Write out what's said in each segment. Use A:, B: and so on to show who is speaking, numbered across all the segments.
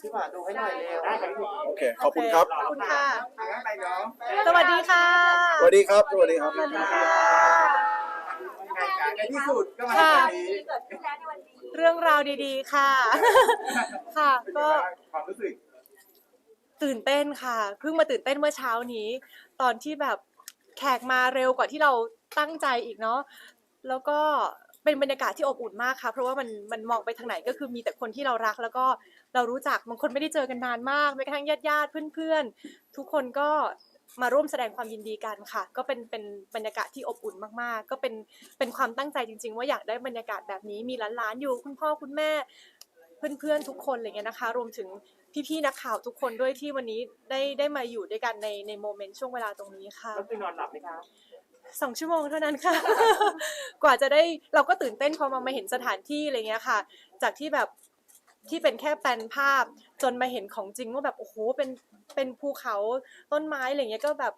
A: พี่หวานดูให้หน่อยเร็ว
B: ได้ครับพี่
C: โอเค ขอบคุณครับ
D: ขอบคุณค่ะ
A: ทางนั้นไปเนาะ
D: สวัสดีค่ะ
C: สวัสดีครับ สวัสดีครับ
D: สวัสดีค่ะ
A: ในที่สุดก็มา
D: ค่ะ
A: ถึงวันนี้
E: เกิดขึ้นแล้วในวันนี้
D: เรื่องราวดีๆ ค่ะ ค่ะ
A: เป็นไง
D: ก็
A: บ้างความรู้สึก
D: ตื่นเต้นค่ะ เพิ่งมาตื่นเต้นเมื่อเช้านี้ ตอนที่แบบแขกมาเร็วกว่าที่เราตั้งใจอีกเนาะ แล้วก็เป็นบรรยากาศที่อบอุ่นมากค่ะ เพราะว่ามันมันมองไปทางไหนก็คือมีแต่คนที่เรารักแล้วก็ เรารู้จักบางคนไม่ได้เจอกันนานมากแม้กระทั่งญาติญาติๆเพื่อนๆ ทุกคนก็มาร่วมแสดงความยินดีกันค่ะ ก็เป็นเป็นบรรยากาศที่อบอุ่นมากๆ ก็เป็นเป็นความตั้งใจจริง ๆ ว่าอยากได้บรรยากาศแบบนี้มีหลานๆอยู่คุณพ่อคุณแม่เพื่อนๆทุกคนอะไรเงี้ยนะคะ รวมถึงพี่ๆนักข่าวทุกคนด้วยที่วันนี้ได้ได้มาอยู่ด้วยกันในในโมเมนต์ช่วงเวลาตรงนี้ค่ะ
B: ก็คือนอนหลับไหมคะ
D: สองชั่วโมงเท่านั้นค่ะ กว่าจะได้เราก็ตื่นเต้นพอมามาเห็นสถานที่อะไรเงี้ยค่ะ จากที่แบบ ที่เป็นแค่แปลนภาพจนมาเห็นของจริงว่าแบบโอ้โหเป็นเป็นภูเขาต้นไม้อะไรเงี้ยก็แบบ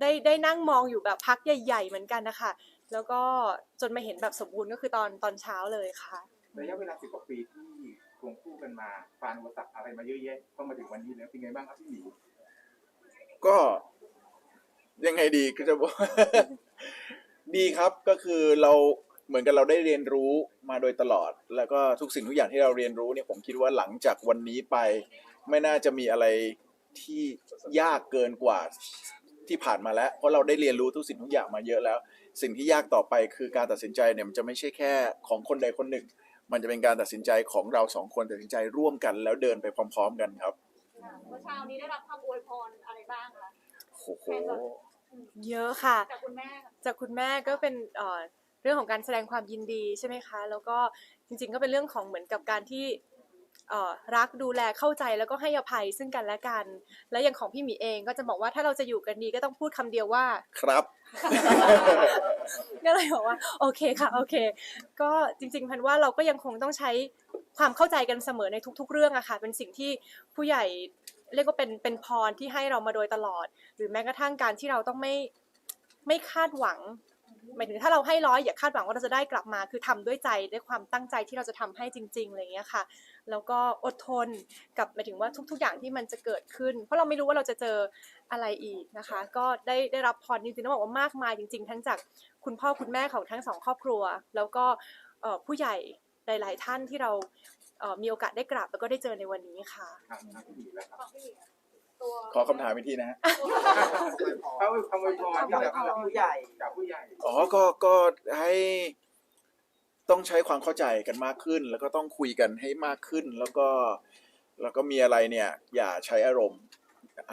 D: ได้ได้นั่งมองอยู่แบบพักใหญ่ ๆ เหมือนกันนะคะแล้วก็จนมาเห็นแบบสมบูรณ์ก็คือตอนตอนเช้าเลยค่ะ
A: ระยะเวลาสิบกว่าปีที่ควงคู่กันมาผ่านอุปสรรคอะไรมาเยอะแยะต้องมาถึงวันนี้แล้วเป็นไงบ้างครับพี่หมี
C: ก็ยังไงดีก็จะบอก ดีครับก็คือเรา เหมือนกับเราได้เรียนรู้มาโดยตลอด แล้วก็ทุกสิ่งทุกอย่างที่เราเรียนรู้เนี่ยผมคิดว่าหลังจากวันนี้ไป ไม่น่าจะมีอะไรที่ยากเกินกว่าที่ผ่านมาแล้ว เพราะเราได้เรียนรู้ทุกสิ่งทุกอย่างมาเยอะแล้ว สิ่งที่ยากต่อไปคือการตัดสินใจเนี่ยมันจะไม่ใช่แค่ของคนใดคนหนึ่ง มันจะเป็นการตัดสินใจของเราสองคนตัดสินใจร่วมกันแล้วเดินไปพร้อม ๆ กันครับ
E: เมื่อเช้านี้ได้รับคำอวยพรอะไรบ้างคะ
C: โอ้โห
D: เยอะค่ะ
E: จากคุณแม่
D: จากคุณแม่ก็เป็นเอ่อ เรื่องของการแสดงความยินดีใช่ไหมคะ แล้วก็จริงๆก็เป็นเรื่องของเหมือนกับการที่เอ่อรักดูแลเข้าใจแล้วก็ให้อภัยซึ่งกันและกัน และอย่างของพี่หมีเองก็จะบอกว่าถ้าเราจะอยู่กันดีก็ต้องพูดคำเดียวว่า
C: ครับ
D: ก็เลยบอกว่าโอเคค่ะโอเค ก็จริงๆพันว่าเราก็ยังคงต้องใช้ความเข้าใจกันเสมอในทุก ๆ เรื่องอะค่ะเป็นสิ่งที่ผู้ใหญ่เรียกว่าเป็นเป็นพรที่ให้เรามาโดยตลอด หรือแม้กระทั่งการที่เราต้องไม่ไม่คาดหวัง หมายถึงถ้าเราให้ร้อยอย่าคาดหวังว่าเราจะได้กลับมา คือทำด้วยใจด้วยความตั้งใจที่เราจะทำให้จริงๆอะไรเงี้ยค่ะ แล้วก็อดทนกับหมายถึงว่าทุก ๆ อย่างที่มันจะเกิดขึ้น เพราะเราไม่รู้ว่าเราจะเจออะไรอีกนะคะ ก็ได้ได้รับพรจริงๆต้องบอกว่ามากมายจริง ๆ ทั้งจากคุณพ่อคุณแม่ของทั้งสองครอบครัว แล้วก็ผู้ใหญ่หลาย ๆ ท่านที่เรามีโอกาสได้กราบแล้วก็ได้เจอในวันนี้ค่ะ
E: ตัว
C: ขอคำถามอีกทีนะฮะ
A: เขาคำอวยพรที่จากผู้ใหญ่จากผู้ใหญ่
C: อ๋อ ก็ ก็ให้ต้องใช้ความเข้าใจกันมากขึ้น แล้วก็ต้องคุยกันให้มากขึ้น แล้วก็ แล้วก็มีอะไรเนี่ย อย่าใช้อารมณ์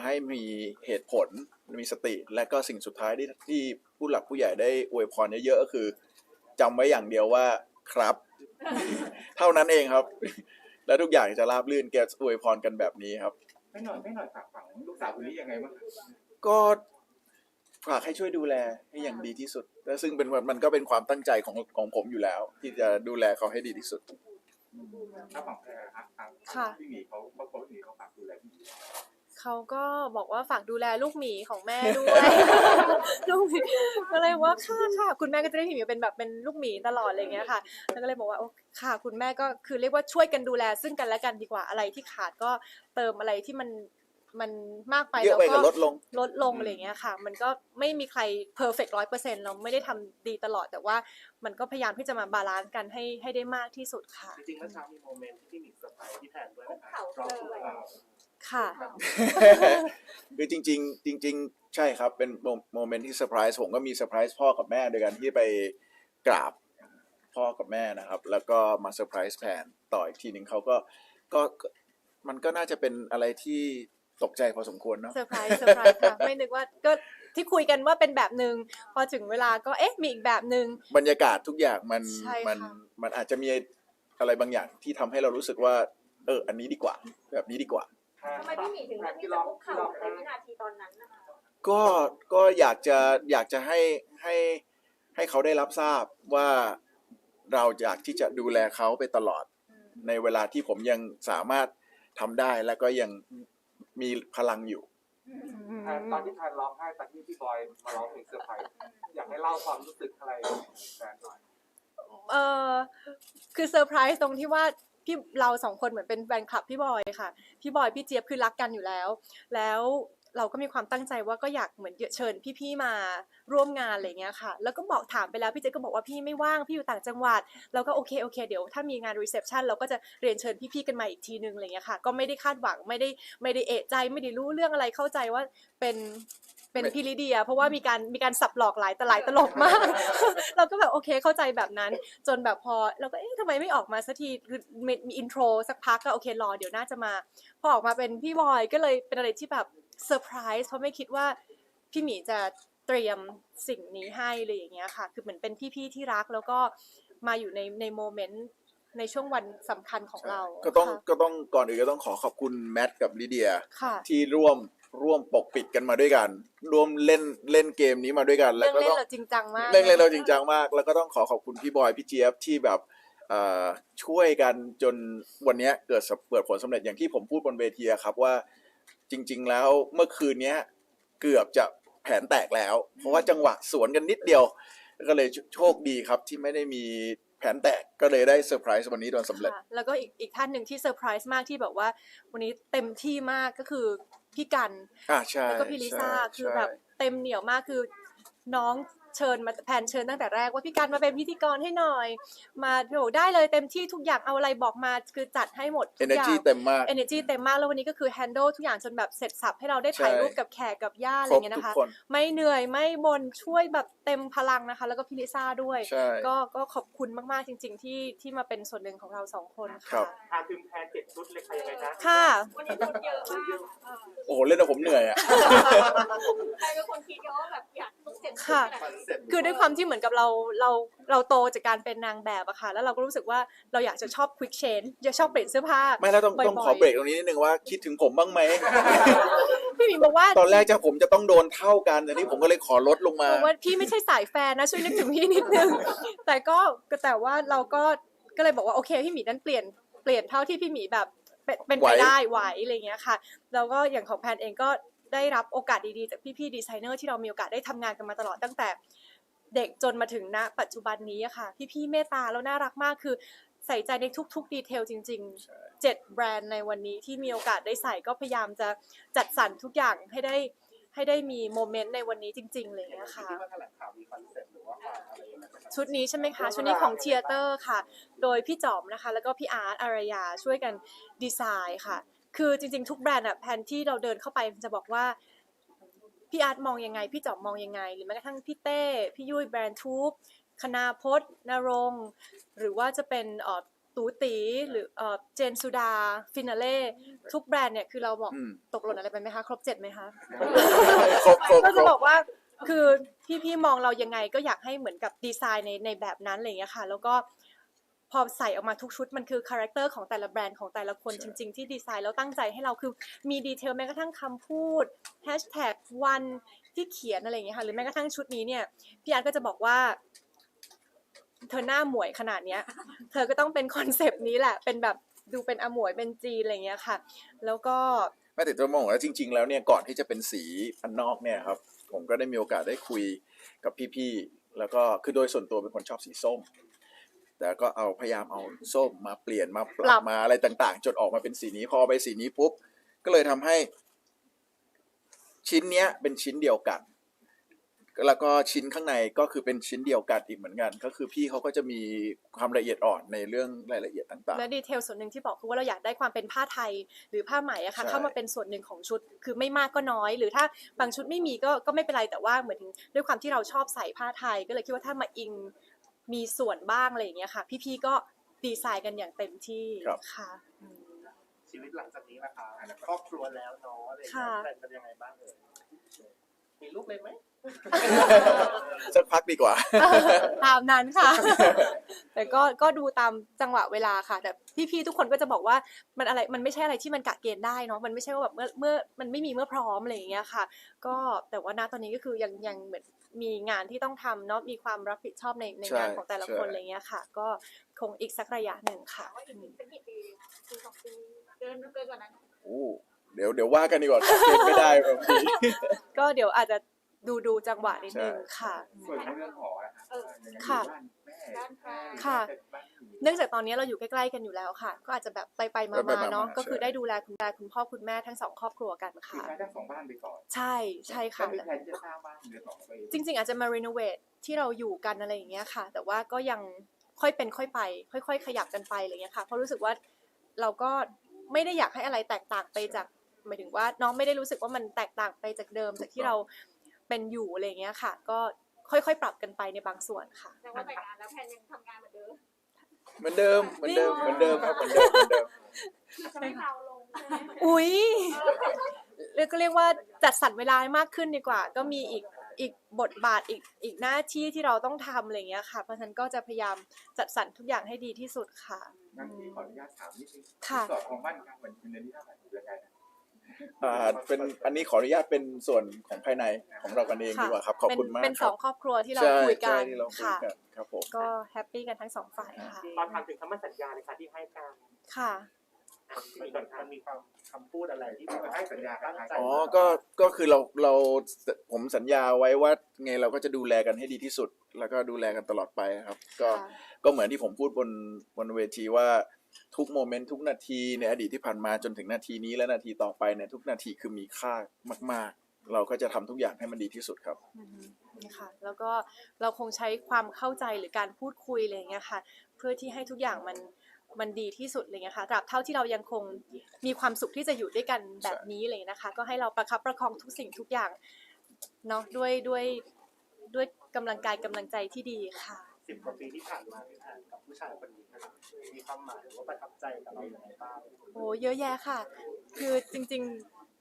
C: ให้มีเหตุผล มีสติ และก็สิ่งสุดท้ายที่ที่ผู้หลักผู้ใหญ่ได้อวยพรเยอะๆก็คือจำไว้อย่างเดียวว่าครับ เท่านั้นเองครับ แล้วทุกอย่างจะราบรื่นแกอวยพรกันแบบนี้ครับ
A: ไม่หน่อยไม่หน่อยฝากฝังลูกสาวคนนี้ยังไงบ้าง
C: ก็ฝากให้ช่วยดูแลให้อย่างดีที่สุดและซึ่งเป็นมันก็เป็นความตั้งใจของของผมอยู่แล้ว ที่จะดูแลเขาให้ดีที่สุด
A: ถ้าฝั่งแพรครับทาง
D: ค่ะ
A: พี่หมีเขาเขาเขาพี่หมีเขาฝากดูแลพี่หมี
D: เขาก็บอกว่าฝากดูแลลูกหมีของแม่ด้วย ลูกหมีก็เลยว่าค่ะค่ะคุณแม่ก็จะได้เห็นหมีเป็นแบบเป็นลูกหมีตลอดอะไรอย่างเงี้ยค่ะ แล้วก็เลยบอกว่าโอ้ค่ะ คุณแม่ก็คือเรียกว่าช่วยกันดูแล ซึ่งกันและกันดีกว่าอะไรที่ขาดก็เติมอะไรที่มันมันมากไป
C: เยอะไป
D: แล้ว
C: ก็ลดลง
D: ลดลงอะไรอย่างเงี้ยค่ะ มันก็ไม่มีใครเพอร์เฟกต์ร้อยเปอร์เซ็นต์เราไม่ได้ทำดีตลอดแต่ว่ามันก็พยายามที่จะมาบาลานซ์กันให้ให้ได้มากที่สุดค่ะ
B: จริงๆเมื่อเช้ามีโมเมนต์ที่พี่หมีเซอร์ไพรส์ที่แทนด้วย
E: คุ
B: นะ
E: ก
B: คะ
E: เข่าร
B: อบ
E: เล
B: สุด
E: ย
B: ท้าย
D: ค่ะ
C: คือจริง ๆ จริง ๆ ใช่ครับ เป็นโมโมเมนต์ที่เซอร์ไพรส์ผมก็มีเซอร์ไพรส์พ่อกับแม่โดยการที่ไปกราบพ่อกับแม่นะครับ แล้วก็มาเซอร์ไพรส์แทนต่ออีกทีหนึ่งเขาก็ก็ก็มันก็น่าจะเป็นอะไรที่ตกใจพอสมควรเนาะ
D: เซอร์ไพรส์เซอร์ไพรส์ค่ะไม่นึกว่าก็ที่คุยกันว่าเป็นแบบหนึ่งพอถึงเวลาก็เอ๊ะมีอีกแบบหนึ่ง
C: บรรยากาศทุกอย่างมัน
D: ใช่ค่ะ
C: มันมันอาจจะมีอะไรบางอย่างที่ทำให้เรารู้สึกว่า เออ อันนี้ดีกว่า แบบนี้ดีกว่า
E: ทำไมพี่หมีถึงเลือกที่จะคุกเข่าในวินาทีตอนนั้นนะคะ
C: ก็ก็อยากจะอยากจะให้ให้ให้เขาได้รับทราบว่าเราอยากที่จะดูแลเขาไปตลอด ในเวลาที่ผมยังสามารถทำได้และก็ยังมีพลังอยู่
A: ตอนที่แพนร้องไห้ตอนที่พี่บอยมาร้องเพลงเซอร์ไพรส์อยากให้เล่าความรู้สึกอะไรแฟนหน่อย
D: เออคือเซอร์ไพรส์ตรงที่ว่า พี่เราสองคนเหมือนเป็นแฟนคลับพี่บอยค่ะ พี่บอยพี่เจี๊ยบคือรักกันอยู่แล้ว แล้วเราก็มีความตั้งใจว่าก็อยากเหมือนเชิญพี่ๆมาร่วมงานอะไรเงี้ยค่ะ แล้วก็บอกถามไปแล้วพี่เจี๊ยก็บอกว่าพี่ไม่ว่างพี่อยู่ต่างจังหวัดเราก็โอเคโอเคเดี๋ยวถ้ามีงานรีเซพชันเราก็จะเรียนเชิญพี่ๆกันมาอีกทีนึงอะไรเงี้ยค่ะ ก็ไม่ได้คาดหวังไม่ได้ไม่ได้เอะใจไม่ได้รู้เรื่องอะไรเข้าใจว่าเป็น เป็น
C: ไม่
D: พี่ลิเดีย เพราะว่ามีการมีการสับหลอกหลายแต่หลายตลบมาก เราก็แบบโอเคเข้าใจแบบนั้น จนแบบพอเราก็เอ๊ะทำไมไม่ออกมาสักทีคือมีมีอินโทรสักพักก็โอเครอเดี๋ยวน่าจะมา พอออกมาเป็นพี่บอยก็เลยเป็นอะไรที่แบบเซอร์ไพรส์เพราะไม่คิดว่าพี่หมีจะเตรียมสิ่งนี้ให้เลยอย่างเงี้ยค่ะ คือเหมือนเป็นพี่ๆที่รักแล้วก็มาอยู่ในในโมเมนต์ในช่วงวันสำคัญของเรา
C: ก็ต้อง
D: ค่ะ
C: ก็ต้องก่อนอื่นก็ต้องขอขอบคุณแมทกับลิเดีย
D: ค่ะ
C: ที่ร่วม ร่วมปกปิดกันมาด้วยกัน ร่วมเล่นเล่นเกมนี้มาด้วยกัน แล้ว
D: เรื่อง
C: ก็
D: เล่น
C: ต้อง
D: เราจริงจังมาก
C: เล่นเล่นเราจริงจังมาก แล้วก็ต้องขอขอบคุณพี่บอยพี่เจี๊ยบที่แบบเอ่อช่วยกันจนวันเนี้ยเกิดสำเกิดผลสำเร็จอย่างที่ผมพูดบนเวทีอะครับว่าจริง ๆ แล้วเมื่อคืนเนี้ยเกือบจะแผนแตกแล้ว เพราะว่าจังหวะสวนกันนิดเดียว ก็เลยโชคดีครับที่ไม่ได้มีแผนแตกก็เลยได้เซอร์ไพรส์วันนี้โดนสำเร็จ
D: ค่ะแล้วก็อีกอีกท่านหนึ่งที่เซอร์ไพรส์มากที่แบบว่า วันนี้เต็มที่มากก็คือ พี่กัน
C: อ่าใช่
D: แล้วก็พี่ลิซ่า
C: ใช่
D: คือแบบเต็มเหนียวมากคือน้อง เชิญมาแผนเชิญตั้งแต่แรกว่าพี่กันมาเป็นพิธีกรให้หน่อย มาพี่บอกได้เลยเต็มที่ทุกอย่างเอาอะไรบอกมาคือจัดให้หมดทุ
C: เอกเน
D: อย่าง
C: จีเต็มมาก
D: energy เต็มมากแล้ววันนี้ก็คือ handle ทุกอย่างจนแบบเสร็จสับให้เราได้ถ่าย
C: ใช่
D: รูปกับแขกกับย่าอะไร
C: ครบ
D: เงี้ย
C: ทุก
D: นะคะ
C: คน
D: ไม่เหนื่อยไม่บนช่วยแบบเต็มพลังนะคะ แล้วก็พี่ลิซ่าด้วย
C: ใช่
D: ก็ก็ขอบคุณมากๆจริง ๆ ที่ที่มาเป็นส่วนหนึ่งของเราสองคน
C: ครั
D: ค่ะ
C: บ
B: อาถึงแพนเจ็ดชุดเลยค่ะยังไงคะ
D: ค่ะ
E: วันนี้คนเยอะมากเออ
C: โอ้โหเล่นแล้วผมเหนื่อยอะ
E: ใครเป็นคนคิดว่าแบบอยากต้องเสร็จ
D: ค่ะ
E: ขนาดนี้
D: คือด้วยความที่เหมือนกับเราเราเราโตจากการเป็นนางแบบอะค่ะ แล้วเราก็รู้สึกว่าเราอยากจะชอบ quick change อยากชอบเปลี่ยนเสื้อผ้า
C: ไม่แล้วต้อง
D: บ่อยๆ
C: ต้องขอเบรกตรงนี้นิดนึงว่าคิดถึงผมบ้างไหม
D: พี่หมีบอกว่า
C: ตอนแรกจะผมจะต้องโดนเท่ากันแต่นี่ผมก็เลยขอลดลงมา
D: บอกว่าพี่ไม่ใช่สายแฟนนะช่วยนึกถึงพี่นิดนึงแต่ก็แต่ว่าเราก็ก็เลยบอกว่าโอเคพี่หมีนั้นเปลี่ยนเปลี่ยนเท่าที่พี่หมีแบบเป็นเป็น
C: ไหว
D: ไปได้ไหวอะไรอย่างเงี้ยค่ะ แล้วก็อย่างของแพนเองก็ ได้รับโอกาสดีๆ จากพี่ๆดีไซเนอร์ที่เรามีโอกาสได้ทำงานกันมาตลอดตั้งแต่เด็กจนมาถึงณปัจจุบันนี้อะค่ะ พี่ๆเมตตาแล้วน่ารักมากคือใส่ใจในทุกๆดีเทลจริงๆเจ็ดแบรนด์ในวันนี้ที่มีโอกาสได้ใส่ก็พยายามจะจัดสรรทุกอย่างให้ได้ให้ได้มีโมเมนต์ในวันนี้จริงๆเลยนะคะ
B: ที่ว่าแถลงข่าวมีคอนเซ็ปต์หรือว่าความอะไรยังไงไหมคะ
D: ชุดนี้ใช่ไหมคะ ชุดนี้ของเทเตอร์ค่ะ โดยพี่จอมนะคะ แล้วก็พี่อาร์ตอารยาช่วยกันดีไซน์ค่ะ คือจริงๆ ทุกแบรนด์อะแผนที่เราเดินเข้าไปจะบอกว่าพี่อาร์ตมองยังไง พี่จอมมองยังไง หรือแม้กระทั่งพี่เต้พี่ยุ้ยแบรนด์ทูบคณาพจน์นรงค์หรือว่าจะเป็นเอ่อตูตีหรือเอ่อเจนสุดาฟินาเล่ทุกแบรนด์เนี่ยคือเราบอก
C: อืม
D: ตกหล่นอะไรไปไหมคะครบเจ็ดไหมคะ
C: ครบครบ
D: ก็
C: คร
D: จะ
C: บ
D: บอกว่าคือพี่พี่มองเรายังไงก็อยากให้เหมือนกับดีไซน์ในในแบบนั้นอะไรอย่างเงี้ยค่ะ แล้วก็ พอใส่ออกมาทุกชุดมันคือคาแรคเตอร์ของแต่ละแบรนด์ของแต่ละคน
C: ใช่
D: จริง ๆ ที่ดีไซน์แล้วตั้งใจให้เราคือมีดีเทลแม้กระทั่งคำพูดแฮชแท็กวันที่เขียนอะไรอย่างเงี้ยค่ะหรือแม้กระทั่งชุดนี้เนี่ยพี่อาร์ตก็จะบอกว่าเธอหน้าหมวยขนาดเนี้ย เธอก็ต้องเป็นคอนเซปต์นี้แหละ เป็นแบบดูเป็นอมวยเป็นจีนอะไรอย่างเงี้ยค่ะ แล้วก็
C: ไม่แต่จะมองว่าจริง ๆ แล้วเนี่ยก่อนที่จะเป็นสีอันนอกเนี่ยครับ ผมก็ได้มีโอกาสได้คุยกับพี่ๆแล้วก็คือโดยส่วนตัวเป็นคนชอบสีส้ม แต่ก็เอาพยายามเอาส้มมาเปลี่ยนมาป
D: ปรั
C: รับบ มาอะไรต่างๆ จนออกมาเป็นสีนี้พอไปสีนี้ปุ๊บ ก็เลยทำให้ ชิ้นเนี้ยเป็นชิ้นเดียวกัน แล้วก็ชิ้นข้างในก็คือเป็นชิ้นเดียวกันอีกเหมือนกัน ก็คือพี่เขาก็จะมีความละเอียดอ่อนในเรื่องรายละเอียดต่าง
D: และดีเทลส่วนหนึ่งที่บอกคือว่าเราอยากได้ความเป็นผ้าไทย หรือผ้าไหมอะค่ะ
C: ใช่
D: เข้ามาเป็นส่วนหนึ่งของชุด คือไม่มากก็น้อย หรือถ้าบางชุดไม่มีก็ก็ไม่เป็นไรแต่ว่าเหมือนด้วยความที่เราชอบใส่ผ้าไทย ก็เลยคิดว่าถ้ามาอิง มีส่วนบ้างอะไรอย่างเงี้ยค่ะ พี่ๆก็ดีไซน์กันอย่างเต็มที่ค่ะอืม
B: ชีวิตหลังจากนี้นะคะครอบครัวแล้วเนาะอะไรอย่างเงี้
D: ค่ะ
B: ยแพลนเป็นยังไงบ้างเอ่ยมีลูกเลยไหม
C: ๆสักพักดีกว่า
D: ตามนั้นค่ะ แต่ก็ก็ดูตามจังหวะเวลาค่ะ แต่พี่ๆทุกคนก็จะบอกว่ามันอะไรมันไม่ใช่อะไรที่มันกะเกณฑ์ได้เนาะมันไม่ใช่ว่าแบบเมื่อเมื่อมันไม่มีเมื่อพร้อมอะไรอย่างเงี้ยค่ะ ก็แต่ว่าณตอนนี้ก็คือยังยังเหมือน มีงานที่ต้องทำเนาะมีความรับผิดชอบในใน
C: ใช่
D: งานของแต่ละคน
C: ใช่
D: อะไรเงี้ยค่ะ ก็คงอีกสักระยะหนึ่งค่ะ
E: ว่าอีกเป็นกี่ปีปีสองปีเกินเกินกว่านั้น
C: โอ้เดี๋ยวเดี๋ยวว่ากันดีกว่าเก็บไม่ได้บางที
D: ก็เดี๋ยวอาจจะดูดูจังหวะนิดนึง
C: ใช่
D: ค่ะ
A: ส่วนเรื่องหอนะฮะยังไง
D: ค่ะ
A: บ้านแม่
E: ด้านข้าง
D: ค่ะ
A: บ้านผี
D: เนื่องจากตอนนี้เราอยู่ใกล้ๆกันอยู่แล้วค่ะ ก็อาจจะแบบไปไปๆ
C: ไป
D: มา
C: ๆ
D: ๆเนาะ
C: มาๆ
D: ก็คือ
C: ใช่
D: ได้ดูแลคุณแม่คุณพ่อคุณแม่ทั้งสองครอบครัวกัน
A: คือ
D: ค่ะ
A: ใช้ทั้งสองบ้านไปก่อน
D: ใช่ใช่ค่ะ
A: ก็มีแผนจะสร้างบ้านเดือนสองไป
D: จริง ๆ อาจจะมารีโนเวทที่เราอยู่กันอะไรอย่างเงี้ยค่ะ แต่ว่าก็ยังค่อยเป็นค่อยไป ค่อย ๆ ขยับกันไปอะไรเงี้ยค่ะเพราะรู้สึกว่าเราก็ไม่ได้อยากให้อะไรแตกต่างไปจากหมายถึงว่าน้องไม่ได้รู้สึกว่ามันแตกต่างไปจากเดิมจากที่เราเป็นอยู่อะไรเงี้ยค่ะ ก็ค่อยๆ ปรับกันไปในบางส่วนค่ะ
E: แต่ว่าแต่งงานแล้วแพนยังทำงานเหมือนเดิม
C: เหมือนเดิมเหมือนเดิมเหมือนเดิมครับเหมือนเดิมเหมือนเดิม
E: จะไม่เบาลงใช่ไหม
D: อุ๊ยเรียกก็เรียกว่าจัดสรรเวลาให้มากขึ้นดีกว่า ก็มีอีกอีกบทบาทอีกอีกหน้าที่ที่เราต้องทำอะไรอย่างเงี้ยค่ะ เพราะฉะนั้นก็จะพยายามจัดสรรทุกอย่างให้ดีที่สุดค่ะ
A: งั้นพี่ขออนุญาตถามนิดนึง
D: ค่ะ
A: สอดของบ้านครับมันเป็นเดือนที่เท่าไหร่หรือยังไงนะ
C: อ่าเป็นอันนี้ขออนุญาตเป็นส่วนของภายในของเรากันเองดีกว่าครับขอบคุณมาก
D: เป็น
C: ค
D: ส
C: รั
D: อบงครอบครัวที่เรา
C: ใช่
D: คุยกั
C: ใช่
D: น
C: ที่เราคุย
D: ค่ะ
C: กันครับผม
D: ก็แฮปปี้กันทั้งสองฝ่ายค่ะ
B: ตอนทำถึงคำมั่นสัญญาเลยค่ะที่ให้การ
D: ค่ะ
B: มันมันมีความคำพูดอะไรที่แบบว่า
A: ให้สัญญากับ
B: ตั้ง
A: ทาง
B: ใจ
C: อ๋อก็ก็คือเราเราผมสัญญาไว้ว่าไงเราก็จะดูแลกันให้ดีที่สุด แล้วก็ดูแลกันตลอดไปครับ ก็
D: ค่ะ
C: ก็เหมือนที่ผมพูดบนบนเวทีว่า ทุกโมเมนต์ทุกนาทีในอดีตที่ผ่านมาจนถึงนาทีนี้และนาทีต่อไปเนี่ยทุกนาทีคือมีค่ามาก ๆ เราก็จะทำทุกอย่างให้มันดีที่สุดครับ
D: อือฮึนี่ค่ะแล้วก็เราคงใช้ความเข้าใจหรือการพูดคุยอะไรอย่างเงี้ยค่ะ เพื่อที่ให้ทุกอย่างมันมันดีที่สุดอะไรเงี้ยค่ะตราบเท่าที่เรายังคงมีความสุขที่จะอยู่ด้วยกันแบบนี้เลยนะคะ ก็ให้เราประคับประคองทุกสิ่งทุกอย่างเนาะด้วยด้วยด้วยกำลังกายกำลังใจที่ดีค่ะ
B: สิบกว่าปีที่ผ่านมาพี่แพนกับผู้ชายคนนี้นะครับมีความหมายหรือว่าประทับใจกับเราอย่างไรบ้าง
D: โอ้เยอะแยะค่ะ คือจริง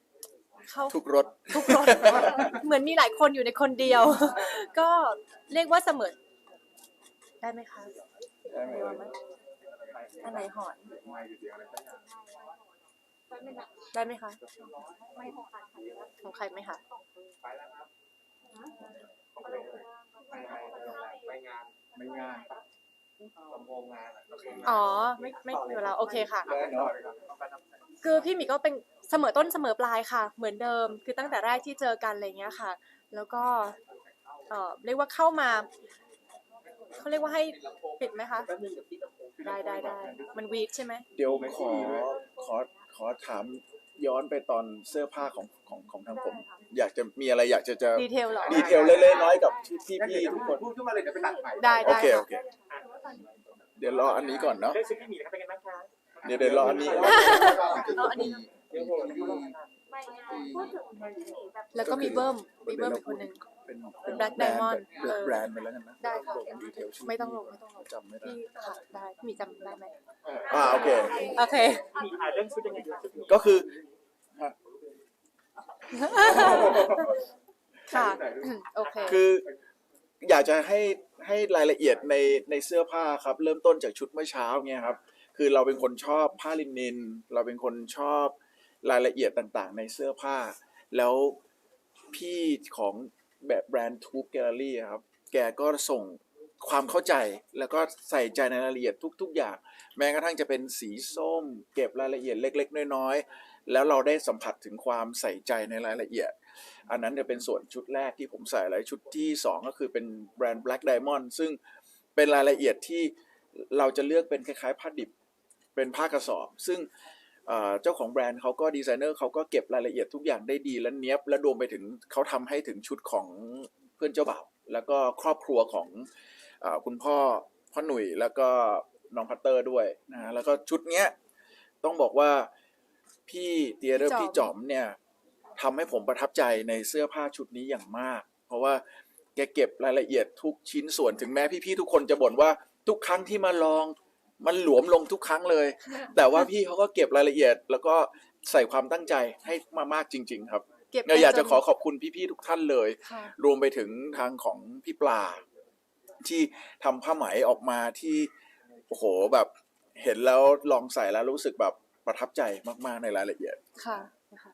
D: ๆเขา
C: ทุกรถ
D: ทุกรถเหมือนมีหลายคนอยู่ในคนเดียว ก็เรียกว่าเสมอได้ไหมคะ
C: ได้ไหม
D: มีว่าไหมอันไหนหอน
A: ไม่เสียงอะไรสักอย่าง
E: แป๊บนึงนะ
D: ได้ไหมคะ
E: ไม่ของใครค่ะ
D: ของใครไหมคะ
A: ไปแล้วครับของใครเอ่ยไม่ไม่ไม่งาน ไม่งานปะลำโพงงานอะลำโพงงาน
D: อ๋อ ไม่ไม่มีเวลาโอเคค่ะ
A: ได้เนาะ
D: คือพี่หมีก็เป็นเสมอต้นเสมอปลายค่ะ เหมือนเดิม คือตั้งแต่แรกที่เจอกันอะไรเงี้ยค่ะ แล้วก็เอ่อเรียกว่าเข้ามาเขาเรียกว่าให้ปิดไหมคะ ได้ได้ได้มันวีดใช่ไหม
C: เดี๋ยวขอขอขอถาม ย้อนไปตอนเสื้อผ้าของของของทางผม
D: ได้ค่ะ
C: อยากจะมีอะไรอยากจะจะ
D: ดีเทลเหรอ
C: ดีเทลเล็กๆน้อยๆกับที่พี่
A: งั้น
C: พี่
A: เดี๋ยว
C: ทุกคน
A: พูดขึ้นมาเลยเดี๋ยวไปตัดใหม่
D: ได้
C: โอ
D: ได้
C: เคโอ
D: ค่ะ
C: เค เดี๋ยวรออันนี้ก่อนเนาะ
B: เรื่องชุดพี่หมีนะครับเป็นไงบ้างคะ
C: เดี๋ยวเดี๋ยวรออันนี้
D: เอาอันนี้
E: ไม่ งานพูดถึงที่หนีแบบ
D: แล้วก็มีเบิ้มมีเบิ้มอีกคนหนึ่ง
C: เป็น
D: เป็น Black Diamond
C: แบรนด์แบรนด์ไปแล้วกันนะ
D: ได้ค่ะ
C: ลงดีเทลชื่
D: ไม่ต้องลงไม่ต้องลง
C: จำไม่ได้
D: พี่ค่ะได้พี่หมีจำได้ไหม
C: อ่าโอเค
D: โอเค
B: มีอ่าเรื่องชุดยังไงดีชุดนี้
C: ก็คือ
D: ค่ะโอเค
C: คืออยากจะให้ให้รายละเอียดในในเสื้อผ้าครับ เริ่มต้นจากชุดเมื่อเช้าเนี่ยครับ คือเราเป็นคนชอบผ้าลินิน เราเป็นคนชอบ รายละเอียดต่างๆ ในเสื้อผ้า แล้วพี่ของแบบแบรนด์ทูบแกลเลอรี่ครับ แกก็ส่งความเข้าใจแล้วก็ใส่ใจในรายละเอียดทุก ๆ อย่าง แม้กระทั่งจะเป็นสีส้ม เก็บรายละเอียดเล็ก ๆ น้อยๆ แล้วเราได้สัมผัสถึงความใส่ใจในรายละเอียด อันนั้นจะเป็นส่วนชุดแรกที่ผมใส่แล้วชุดที่ 2 ก็คือเป็นแบรนด์ Black Diamond ซึ่งเป็นรายละเอียดที่เราจะเลือกเป็นคล้ายๆผ้าดิบ เป็นผ้ากระสอบ ซึ่ง เจ้าของแบรนด์เขาก็ดีไซเนอร์เขาก็เก็บรายละเอียดทุกอย่างได้ดีและเนี้ยบและรวมไปถึงเขาทำให้ถึงชุดของเพื่อนเจ้าบ่าวแล้วก็ครอบครัวของอคุณพ่อพ่อหนุ่ยแล้วก็น้องพัตเตอร์ด้วยนะแล้วก็ชุดเนี้ยต้องบอกว่าพี่เตียเดอร์
D: จอม
C: พี่จอมเนี่ยทำให้ผมประทับใจในเสื้อผ้าชุดนี้อย่างมาก เพราะว่าแกเก็บรายละเอียดทุกชิ้นส่วนถึงแม้พี่ๆทุกคนจะบ่นว่าทุกครั้งที่มาลอง มันหลวมลงทุกครั้งเลย แต่ว่าพี่เขาก็เก็บรายละเอียด แล้วก็ใส่ความตั้งใจให้มามากจริง ๆ ครับ
D: เก็บ
C: เราอยากจะ
D: น
C: ขอขอบคุณพี่ๆทุกท่านเลย
D: ค่ะ
C: รวมไปถึงทางของพี่ปลา ที่ทำผ้าไหมออกมาที่โอ้โหแบบเห็นแล้วลองใส่แล้วรู้สึกแบบประทับใจมากๆในรายละเอียด
D: ค่ะนะคะ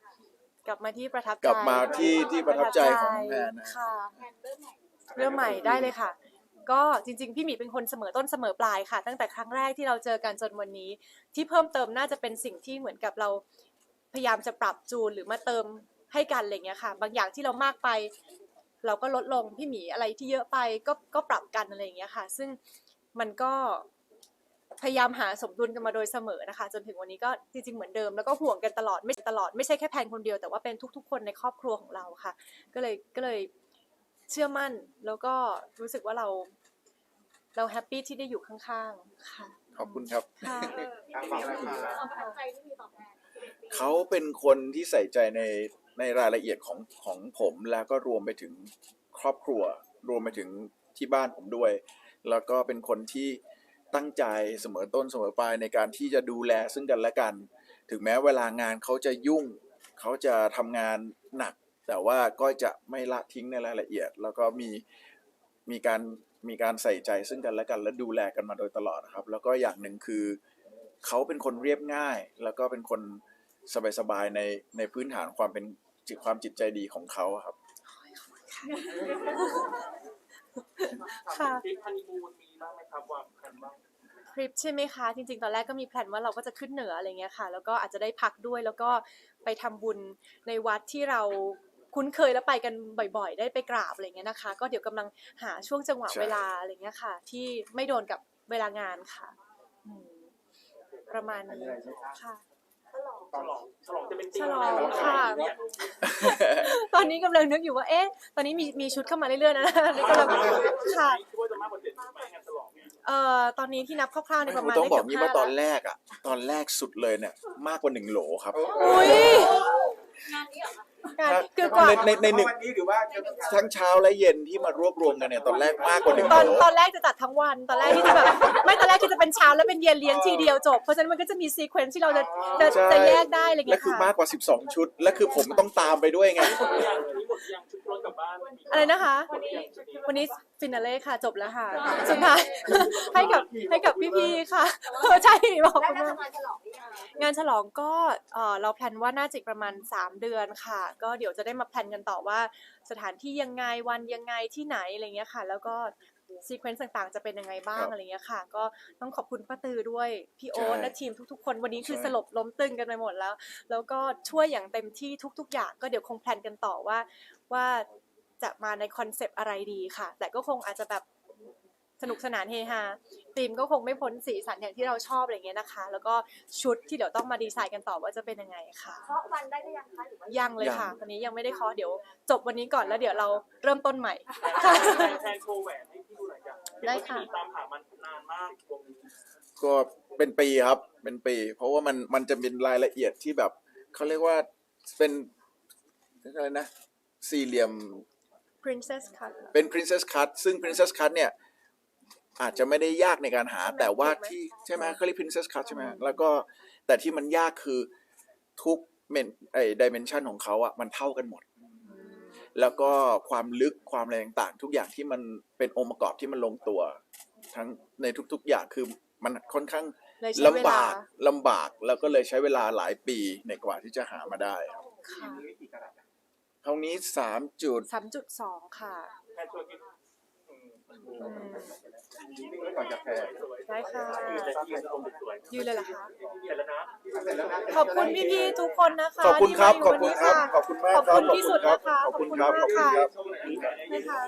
D: กลับมาที่ประทับใจ
C: กลับมาที่ที่ประทับใจของแพนนะ
D: ค่ะ
E: แพนเริ่มใหม่
D: เริ่มใหม่ได้เลยค่ะ ก็จริง ๆ พี่หมีเป็นคนเสมอต้นเสมอปลายค่ะ ตั้งแต่ครั้งแรกที่เราเจอกันจนวันนี้ ที่เพิ่มเติมน่าจะเป็นสิ่งที่เหมือนกับเราพยายามจะปรับจูนหรือมาเติมให้กันอะไรเงี้ยค่ะ บางอย่างที่เรามากไป เราก็ลดลงพี่หมีอะไรที่เยอะไปก็ก็ปรับกันอะไรอย่างเงี้ยค่ะ ซึ่งมันก็พยายามหาสมดุลกันมาโดยเสมอนะคะ จนถึงวันนี้ก็จริงๆเหมือนเดิมแล้วก็ห่วงกันตลอดไม่ตลอดไม่ใช่แค่แพนคนเดียวแต่ว่าเป็นทุก ๆ คนในครอบครัวของเราค่ะ ก็เลยก็เลย เชื่อมั่นแล้วก็รู้สึกว่าเรา เราแฮปปี้ที่ได้อยู่ข้างๆค่ะ
C: ขอบคุณครับ
D: ค่ะ
A: ทางฝั่งอะไรมา
E: ความประทับใจที่มีต่อแพน
C: เขาเป็นคนที่ใส่ใจในในรายละเอียดของของผมแล้วก็รวมไปถึงครอบครัว รวมไปถึงที่บ้านผมด้วย แล้วก็เป็นคนที่ตั้งใจเสมอต้นเสมอปลายในการที่จะดูแลซึ่งกันและกัน ถึงแม้เวลางานเขาจะยุ่ง เขาจะทำงานหนัก แต่ว่าก็จะไม่ละทิ้งในรายละเอียด แล้วก็มีมีการมีการใส่ใจซึ่งกันและกันและดูแลกันมาโดยตลอดนะครับ แล้วก็อย่างหนึ่งคือเขาเป็นคนเรียบง่าย แล้วก็เป็นคนสบายๆในในพื้นฐานความเป็นจิตความจิตใจดีของเขาอะครับ
D: ค่ะ
F: ทริปฮันนีมูนมีบ้างไหมครับวางแผนบ้าง
D: ทริปใช่ไหมคะจริงๆ ตอนแรกก็มีแพลนว่าเราก็จะขึ้นเหนืออะไรเงี้ยค่ะ แล้วก็อาจจะได้พักด้วยแล้วก็ไปทำบุญในวัดที่เรา คุ้นเคยแล้วไปกันบ่อย ๆ ได้ไปกราบอะไรเงี้ยนะคะ ก็เดี๋ยวกำลังหาช่วงจังหวะ
C: ใช่
D: เวลาอะไรเงี้ยค่ะ ที่ไม่โดนกับเวลางานค่ะอืมประมาณนี้ค่ะ
E: ฉลอง
F: ฉลองฉลองจะเป็นธี
D: ฉ
F: ม
D: ล
F: อะ
D: อ
F: ไรง
D: ค่ะตอนนี้กำลังนึกอยู่ว่าเอ๊ะ ตอนนี้มีมีชุดเข้ามาเรื่อยๆนะนี่กำลังค่ะ
F: คิดว่าจะมากกว่าเจ็ดไหมงานฉลองเนี่ย
D: เอ่อตอนนี้ที่นับคร่าวๆในประมาณ
C: ต้องบอก
D: ได้
C: งี้
D: เกื
C: ว่า
D: อบ
C: ต
D: ห้
C: อนแรกอะตอนแรกสุดเลยเนี่ยมากกว่าหนึ่งโหลครับ
D: อุ้ย
E: งานนี้เหรอคะ
D: งาน คือกว่า
C: ในในในหนึ่ง
A: วันนี้หรือว่าจะ
C: ทั้งเช้าและเย็นที่มารวบรวมกันเนี่ยตอนแรกมากกว่าหนึ่ง
D: ตอน
C: โหล
D: ตอนแรกจะจัดทั้งวัน ตอนแรกที่จะแบบไม่ตอนแรกคือจะเป็นเช้าแล้วเป็นเย็นเลี้ยงทีเดียวจบ เพราะฉะนั้นมันก็จะมีซีเควนซ์ที่เราจะจะ
C: ใช่
D: จะแยกได้อะไร
C: และ
D: เงี้ย
C: คือ
D: ค่ะ
C: มากกว่า 12 ชุด และคือผมต้องตามไปด้วยไง
F: อย่างนี้หมดยังชุดรถกลับบ้าน
D: อะไรนะคะ
E: วันนี้
D: วันนี้ฟินาเล่ค่ะจบแล้วค่ะ สุดท้ายให้กับให้กับพี่ๆค่ะเออใช่บอก
E: แล้ว
D: คุณ
E: น่า
D: แม่
E: จะมาฉลองที่งาน
D: งานฉลองก็เอ่อเราแพลนว่าน่าจะอีกประมาณ 3 เดือนค่ะ ก็เดี๋ยวจะได้มาแพลนกันต่อว่าสถานที่ยังไงวันยังไงที่ไหนอะไรเงี้ยค่ะ แล้วก็ซีเควนซ์ต่างๆ จะเป็นยังไงบ้าง
C: ครับ
D: อะไรเงี้ยค่ะ ก็ต้องขอบคุณป้าตือด้วย พี่โอ๊ต
C: ใช่
D: และทีมทุกๆ คนวันนี้คือ
C: ใช่
D: สลบล้มตึงกันไปหมดแล้ว แล้วก็ช่วยอย่างเต็มที่ทุก ๆ อย่าง ก็เดี๋ยวคงแพลนกันต่อว่าว่าจะมาในคอนเซปต์อะไรดีค่ะ แต่ก็คงอาจจะแบบ สนุกสนานเฮฮาธีมก็คงไม่พ้นสีสันอย่างที่เราชอบอะไรเงี้ยนะคะ แล้วก็ชุดที่เดี๋ยวต้องมาดีไซน์กันต่อว่าจะเป็นยังไงค่ะ
E: เคาะวันได้หรือยังคะหรือว่า
D: ยังเลยค่ะตอนนี้ยังไม่ได้เคอเดี๋ยว จบวันนี้ก่อนแล้วเดี๋ยวเราเริ่มต้นใหม่
F: แทนโชว์แหวนให้พี่ดูหน่อยจ้ะ
D: ได้ค่ะ
F: ตามหามันนานมากวงนี้
C: ก็เป็นปีครับเป็นปี เพราะว่ามันมันจะเป็นรายละเอียดที่แบบเขาเรียกว่าเป็นอะไรนะสี่เหลี่ยม
D: princess cut
C: เป็น princess cut ซึ่ง princess cut เนี่ย อาจจะไม่ได้ยากในการหา แต่ว่าที่ใช่ไหมเขาเรียก princess cut ใช่ไหมแล้วก็แต่ที่มันยากคือทุกเมนไอ้ dimension ของเขาอะมันเท่ากันหมด แล้วก็ความลึกความอะไรต่างๆ ทุกอย่างที่มันเป็นองค์ประกอบที่มันลงตัว ทั้งในทุกๆอย่างคือมันค่อนข้าง
D: เลยใช้เว
C: ลำ
D: ลา
C: บากลำบากแล้วก็เลยใช้เวลาหลายปีในกว่าที่จะหามาได้ครับ
D: ค่ะ
A: มีกี่กระดาษ
C: เท่านี้สามจุด
D: สามจุดสองค่ะ
A: ไว้ก่อนจะแพ้
F: สวยๆ
D: ได้ค่ะ
F: ยืนเลยยืนตรงสวยๆ
D: ยืนเลยเหรอคะ
F: เสร็จแล้วนะ
A: เสร็จแล้วนะ
D: ขอบคุณพี่ๆทุกคนนะคะ
C: ขอบคุณครับ
D: ที่
C: ขอบ
D: มา
C: คุณ
D: ยู่
C: ครับ
D: วันนี้
C: ขอบคุณมาก
D: ขอบ
C: ครับ
D: คุณที่สุดนะคะ
C: ขอบคุณครับ
D: ขอบคุณมาก
C: ขอบคุณครับ
D: ค่ะนะคะ